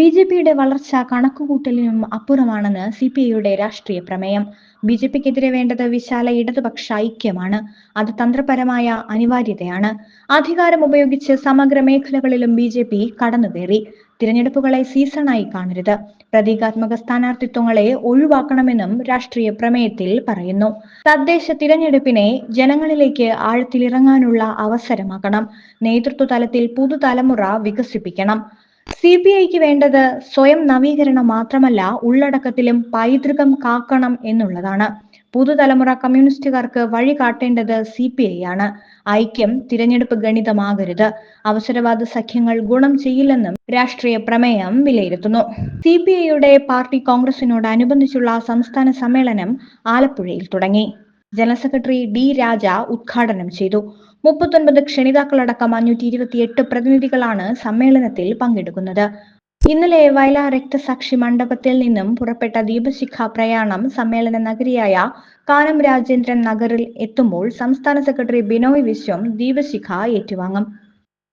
B J പിയുടെ വളർച്ച കണക്കുകൂട്ടലിനും അപ്പുറമാണെന്ന് C P ഐയുടെ രാഷ്ട്രീയ പ്രമേയം. ബി ജെ പിക്കെതിരെ വേണ്ടത് വിശാല ഇടതുപക്ഷ ഐക്യമാണ്. അത് തന്ത്രപരമായ അനിവാര്യതയാണ്. അധികാരം ഉപയോഗിച്ച് സമഗ്ര മേഖലകളിലും ബി ജെ പി കടന്നുകയറി. തിരഞ്ഞെടുപ്പുകളെ സീസണായി കാണരുത്. പ്രതീകാത്മക സ്ഥാനാർത്ഥിത്വങ്ങളെ ഒഴിവാക്കണമെന്നും രാഷ്ട്രീയ പ്രമേയത്തിൽ പറയുന്നു. തദ്ദേശ തിരഞ്ഞെടുപ്പിനെ ജനങ്ങളിലേക്ക് ആഴത്തിലിറങ്ങാനുള്ള അവസരമാക്കണം നേതൃത്വ തലത്തിൽ പുതുതലമുറ വികസിപ്പിക്കണം. സി പി ഐക്ക് വേണ്ടത് സ്വയം നവീകരണം മാത്രമല്ല ഉള്ളടക്കത്തിലും പൈതൃകം കാക്കണം എന്നുള്ളതാണ്. പുതുതലമുറ കമ്മ്യൂണിസ്റ്റുകാർക്ക് വഴി കാട്ടേണ്ടത് സി പി ഐ ആണ്. ഐക്യം തിരഞ്ഞെടുപ്പ് ഗണിതമാകരുത്. അവസരവാദ സഖ്യങ്ങൾ ഗുണം ചെയ്യില്ലെന്നും രാഷ്ട്രീയ പ്രമേയം വിലയിരുത്തുന്നു. സി പി ഐയുടെ പാർട്ടി കോൺഗ്രസിനോടനുബന്ധിച്ചുള്ള സംസ്ഥാന സമ്മേളനം ആലപ്പുഴയിൽ തുടങ്ങി. ജനറൽ സെക്രട്ടറി ഡി രാജ ഉദ്ഘാടനം ചെയ്തു. മുപ്പത്തൊൻപത് ക്ഷണിതാക്കളടക്കം അഞ്ഞൂറ്റി ഇരുപത്തിയെട്ട് പ്രതിനിധികളാണ് സമ്മേളനത്തിൽ പങ്കെടുക്കുന്നത്. ഇന്നലെ വയലാർ രക്തസാക്ഷി മണ്ഡപത്തിൽ നിന്നും പുറപ്പെട്ട ദീപശിഖ പ്രയാണം സമ്മേളന നഗരിയായ കാനം രാജേന്ദ്രൻ നഗറിൽ എത്തുമ്പോൾ സംസ്ഥാന സെക്രട്ടറി ബിനോയ് വിശ്വം ദീപശിഖ ഏറ്റുവാങ്ങും.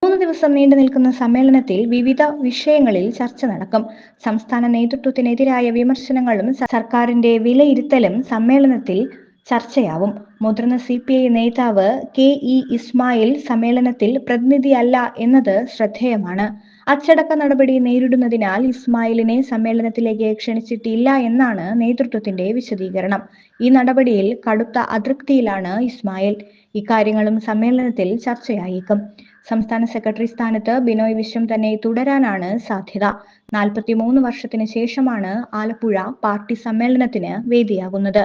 മൂന്ന് ദിവസം നീണ്ടു നിൽക്കുന്ന സമ്മേളനത്തിൽ വിവിധ വിഷയങ്ങളിൽ ചർച്ച നടക്കും. സംസ്ഥാന നേതൃത്വത്തിനെതിരായ വിമർശനങ്ങളും സർക്കാരിന്റെ വിലയിരുത്തലും സമ്മേളനത്തിൽ ചർച്ചയാവും. മുതിർന്ന സി പി ഐ നേതാവ് കെ ഇ ഇസ്മായിൽ സമ്മേളനത്തിൽ പ്രതിനിധിയല്ല എന്നത് ശ്രദ്ധേയമാണ്. അച്ചടക്ക നടപടി നേരിടുന്നതിനാൽ ഇസ്മായിലിനെ സമ്മേളനത്തിലേക്ക് ക്ഷണിച്ചിട്ടില്ല എന്നാണ് നേതൃത്വത്തിന്റെ വിശദീകരണം. ഈ നടപടിയിൽ കടുത്ത അതൃപ്തിയിലാണ് ഇസ്മായിൽ. ഇക്കാര്യങ്ങളും സമ്മേളനത്തിൽ ചർച്ചയായേക്കും. സംസ്ഥാന സെക്രട്ടറി സ്ഥാനത്ത് ബിനോയ് വിശ്വം തന്നെ തുടരാനാണ് സാധ്യത. നാൽപ്പത്തിമൂന്ന് വർഷത്തിന് ശേഷമാണ് ആലപ്പുഴ പാർട്ടി സമ്മേളനത്തിന് വേദിയാകുന്നത്.